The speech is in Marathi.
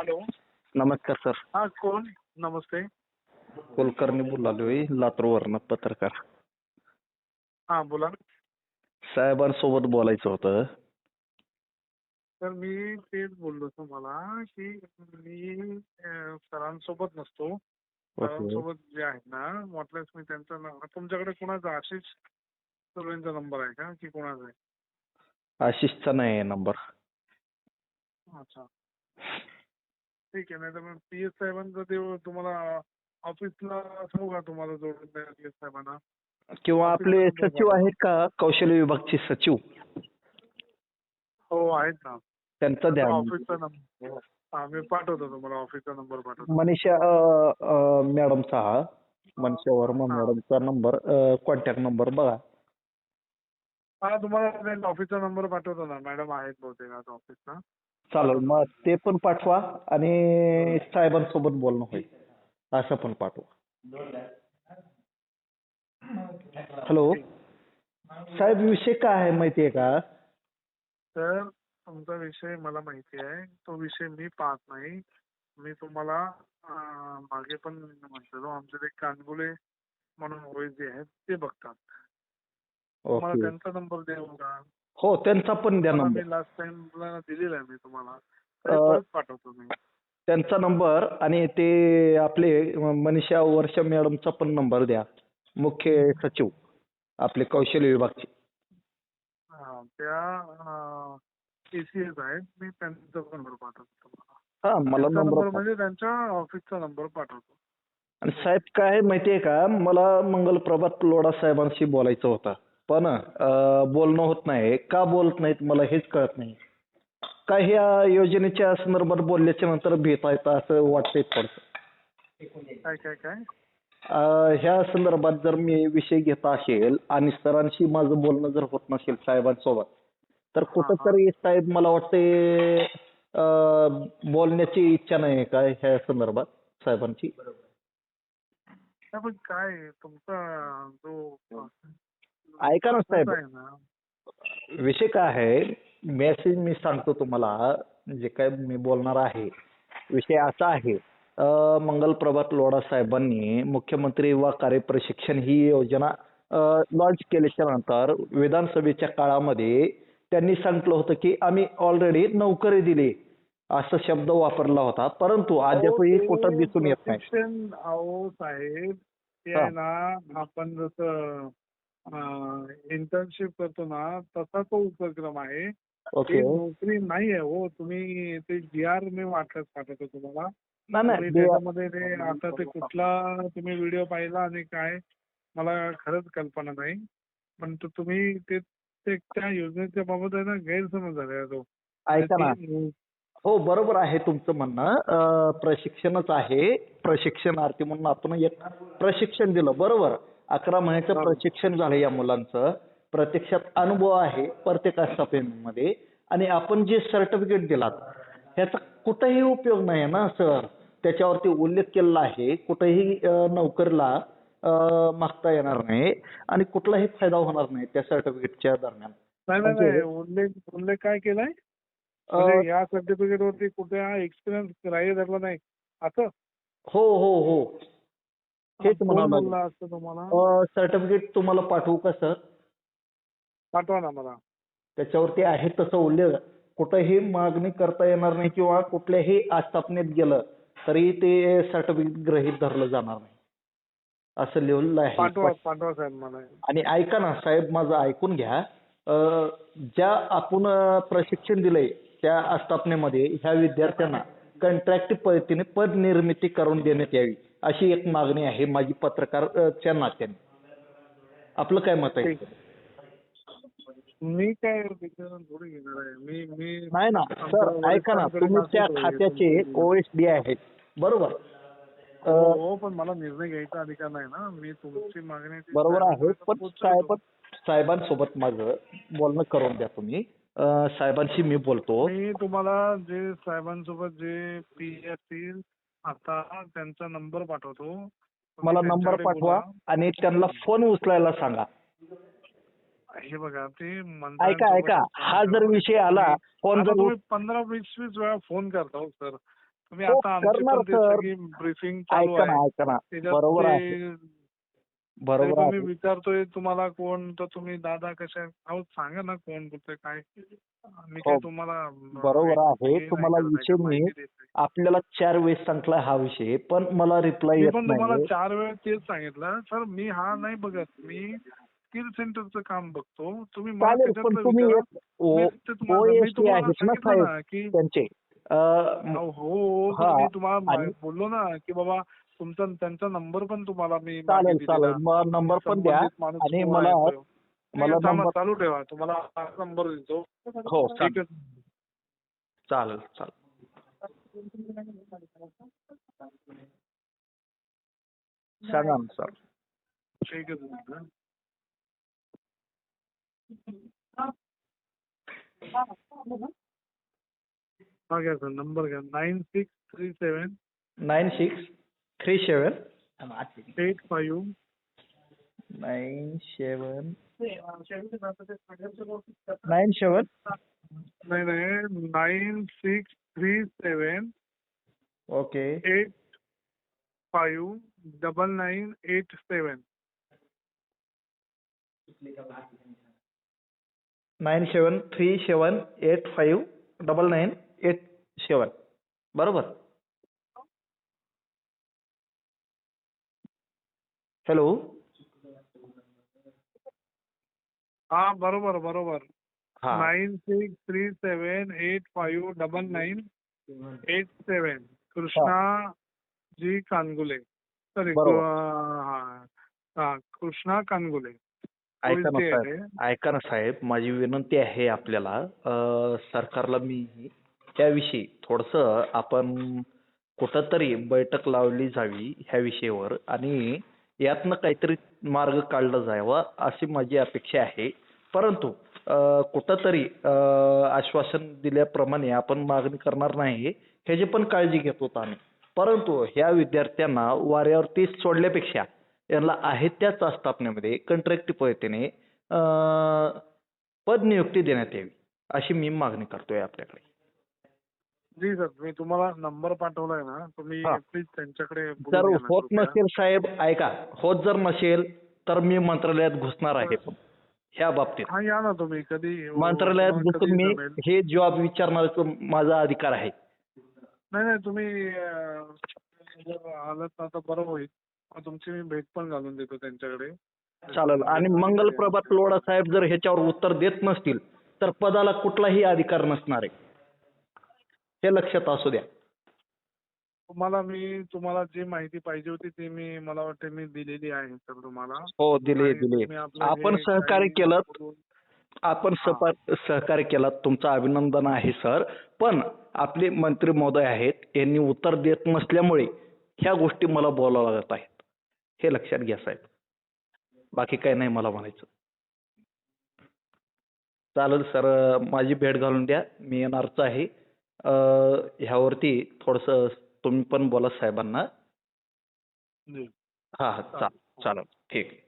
हॅलो. नमस्कार सर. हा कोण? नमस्ते. कुलकर्णी बोलालोय लातूरवरनं पत्रकार. हा बोला साहेबांसोबत बोलायचं होतं. तर मी तेच बोललो तुम्हाला की मी अं, सरांसोबत नसतो. सरांसोबत जे आहेत ना म्हटल्यास मी त्यांचा न- तुमच्याकडे कोणाचा आशिष सुर्वेंचा नंबर आहे का? की कोणाचा आहे? आशिषचा नाही आहे नंबर. अच्छा. ठीक आहे नाही तर मग पी एस साहेबांचा ते तुम्हाला ऑफिसला सांगू का तुम्हाला जोडून द्या पी एस साहेबांना? किंवा आपले सचिव आहेत का? कौशल्य विभागचे सचिव. हो आहेत ना. त्यांचा द्या. ऑफिसचा नंबर हा मी पाठवतो तुम्हाला ऑफिसचा नंबर पाठवतो. मनीषा अं, अं, मॅडमचा हा. मनीषा वर्मा. मॅडमचा नंबर कॉन्टॅक्ट नंबर बघा. हा तुम्हाला ऑफिसचा नंबर पाठवतो ना. मॅडम आहेत बहुतेक आज ऑफिसला चालेल मग ते पण पाठवा आणि साहेबांसोबत बोलणं होईल. असं पण पाठवा. हॅलो? साहेब विषय काय आहे माहितीये का? तर तुमचा विषय मला माहिती आहे. तो विषय मी पाहत नाही. मी तुम्हाला मागे पण म्हटलेलो. आमचे ते कानगुले म्हणून ओळखी आहेत ते बघतात. तुम्हाला ओके. त्यांचा नंबर देऊ का हो त्यांचा पण द्या नंबर लास्ट टाइमला दिलेला आहे मी तुम्हाला. परत पाठवतो मी. त्यांचा नंबर आणि ते आपले मनीषा वर्ष मॅडमचा पण नंबर द्या. मुख्य सचिव आपले कौशल्य विभागचे. हा, त्या एसीएस आहेत मी त्यांचा नंबर पाठवतो हा मला नंबर म्हणजे त्यांच्या ऑफिसचा नंबर पाठवतो. आणि साहेब काय आहे माहितीये का? मला मंगलप्रभात लोढा साहेबांशी बोलायचं होतं. पण बोलणं होत नाही. का बोलत नाहीत मला हेच कळत नाही. काय ह्या योजनेच्या संदर्भात बोलल्याच्या नंतर भेटा येतं असं वाटतंय थोडं काय काय काय? अं, ह्या संदर्भात जर मी विषय घेत असेल आणि सरांशी माझं बोलणं जर होत नसेल साहेबांसोबत तर कुठंतरी साहेब मला वाटते बोलण्याची इच्छा नाही आहे का ह्या संदर्भात साहेबांची? पण काय तुमचा जो ऐका ना साहेब. विषय काय आहे मेसेज मी सांगतो तुम्हाला जे काय मी बोलणार आहे. विषय असा आहे अं, मंगलप्रभात लोढा साहेबांनी मुख्यमंत्री युवा कार्य प्रशिक्षण ही योजना लॉन्च केल्याच्यानंतर विधानसभेच्या काळामध्ये त्यांनी सांगितलं होतं की आम्ही ऑलरेडी नोकरी दिली असा शब्द वापरला होता. परंतु अद्यापही कुठं दिसून येत नाही. साहेब ते ना आपण जसं इंटर्नशिप करतो ना तसा तो उपक्रम आहे. ओके. ती नोकरी नाही आहे हो तुम्ही ते जी आर मी वाटल्यास पाठवतो तुम्हाला. नाही नाही त्याच्यामध्ये ते आता ते कुठला तुम्ही व्हिडिओ पाहिला आणि काय मला खरंच कल्पना नाही. पण तो तुम्ही ते ते त्या योजनेच्या बाबत आहे ना गैरसमज झालेला तो. ऐका ना. ती- हो बरोबर आहे तुमचं म्हणणं. अं, प्रशिक्षणच आहे. प्रशिक्षणार्थी म्हणून आपण एक प्रशिक्षण दिलं. बरोबर. अकरा महिन्याचं. प्रशिक्षण झालं या मुलांचं. प्रत्यक्षात अनुभव आहे प्रत्येकमध्ये आणि आपण जे सर्टिफिकेट दिलात ह्याचा कुठेही उपयोग नाही ना सर त्याच्यावरती उल्लेख केलेला आहे. कुठेही नोकरीला मागता येणार नाही. आणि कुठलाही फायदा होणार नाही त्या सर्टिफिकेटच्या दरम्यान. नाही नाही म्हणजे- नाही. उल्लेख उल्लेख काय केलाय? म्हणजे या सर्टिफिकेट वरती कुठे एक्सपिरियन्स ग्राह्य धरला नाही. असं? हो हो हो. हेच असतं तुम्हाला? सर्टिफिकेट तुम्हाला पाठवू का सर पाठवा ना मला. त्याच्यावरती आहे तसं उल्लेख. कुठेही मागणी करता येणार नाही किंवा कुठल्याही आस्थापनेत गेलं तरी ते सर्टिफिकेट गृहीत धरलं जाणार नाही. असं लिहिलेलं पाठवा आहे. पाठवा साहेब मला. आणि ऐका ना साहेब माझं ऐकून घ्या. अं, ज्या आपण अं, प्रशिक्षण दिलंय त्या आस्थापनेमध्ये ह्या विद्यार्थ्यांना कंत्राटी पद्धतीने पद निर्मिती करून देण्यात यावी. अशी एक मागणी आहे माझी पत्रकारच्या नात्याने. आपलं काय मत आहे. मी काय विचारून थोडी घेणार आहे. मी मी नाही ना सर ऐका ना तुम्ही त्या खात्याचे ओएसडी आहेत बरोबर. हो हो, पण मला निर्णय घ्यायचा अधिकार नाही ना. मी तुमची मागणी बरोबर आहे पण. साहेब साहेबांसोबत माझं बोलणं करून द्या तुम्ही. साहेबांशी मी बोलतो. मी तुम्हाला जे साहेबांसोबत जे पी असतील आता त्यांचा नंबर पाठवतो. मला नंबर पाठवा. आणि त्यांना फोन उचलायला सांगा. हे बघा ते ऐका ऐका. हा जर विषय आला फोन जर पंधरा वीस वीस वेळा फोन करता हो सर तुम्ही हो, आता ब्रीफिंग ऐका ना ऐका ना. बरोबर आहे. बरोबर मी विचारतोय तुम्हाला कोण तर तुम्ही दादा कशा अहो सांगा ना कोण बोलतोय काय? मी काय हो, तुम्हाला बरोबर आहे. तुम्हाला विषय मी. आपल्याला चार वेळेस सांगितला हा विषय पण मला रिप्लाय पण तुम्हाला चार वेळ तेच सांगितलं. सर मी हा नाही बघत. मी स्किल सेंटरचं काम बघतो. तुम्ही तुम्हाला- हो बोललो ना की बाबा तुमचा त्यांचा नंबर पण तुम्हाला मी चालेल चालेल. मग नंबर पण द्या. आणि मला. मला चालू ठेवा. तुम्हाला नंबर देतो. हो चालेल. चालेल सांगा ना सर ठीक आहे सर. नंबर घ्या. Nine six three seven nine six three seven eight five nine seven nine seven नाही नाही nine six three seven okay eight five double nine eight seven nine seven three seven eight five double nine eight seven बरोबर? हॅलो. हा बरोबर बरोबर. Nine six three seven eight five double nine eight seven Krishna ji Kangule. Sorry Krishna Kangule. ऐका ना साहेब आहे. ऐका ना साहेब माझी विनंती आहे आपल्याला सरकारला मी त्याविषयी थोडस आपण कुठंतरी बैठक लावली जावी ह्या विषयावर आणि यातनं काहीतरी मार्ग काढला जावा अशी माझी अपेक्षा आहे. परंतु अं, कुठंतरी आश्वासन दिल्याप्रमाणे आपण मागणी करणार नाही ह्याची पण काळजी घेत होतो आम्ही. परंतु ह्या विद्यार्थ्यांना वाऱ्यावरती सोडल्यापेक्षा यांना आहे त्याच आस्थापनेमध्ये कंत्राटी पद्धतीने अं, पद नियुक्ती देण्यात यावी अशी मी मागणी करतोय आपल्याकडे. जी सर मी तुम्हाला नंबर पाठवलाय ना तुम्ही हा. प्लीज त्यांच्याकडे बोलून जर घ्या ना होत कृपया. नसेल साहेब ऐका. होत जर नसेल तर मी मंत्रालयात घुसणार आहे. ह्या बाबतीत. हा या ना तुम्ही. कधी मंत्रालयात तुम्हाला घुसून कधी मी जमेल. हे जॉब विचारण्याचा माझा अधिकार आहे. नाही नाही तुम्ही अं, जर आलात ना तर बरं होईल. मग तुमची मी भेट पण घालून देतो त्यांच्याकडे. चालेल. आणि मंगल प्रभात लोढा साहेब जर ह्याच्यावर उत्तर देत नसतील तर पदाला कुठलाही अधिकार नसणार आहे. हे लक्षात असू द्या. तुम्हाला मी तुम्हाला जी माहिती पाहिजे होती ती मी मला वाटते मी दिलेली आहे सर तुम्हाला. हो दिले दिले आपण सहकार्य केलं आपण सहकार्य केलं तुमचं अभिनंदन आहे सर. पण आपले मंत्री महोदय आहेत यांनी उत्तर देत नसल्यामुळे ह्या गोष्टी मला बोलाव्या लागत आहेत. हे लक्षात घ्या साहेब. बाकी काही नाही मला म्हणायचं. चालेल सर. माझी भेट घालून द्या. मी येणारच आहे. ह्यावरती थोडंसं तुम्ही पण बोला साहेबांना. हा हा चालेल. चालेल. ठीक.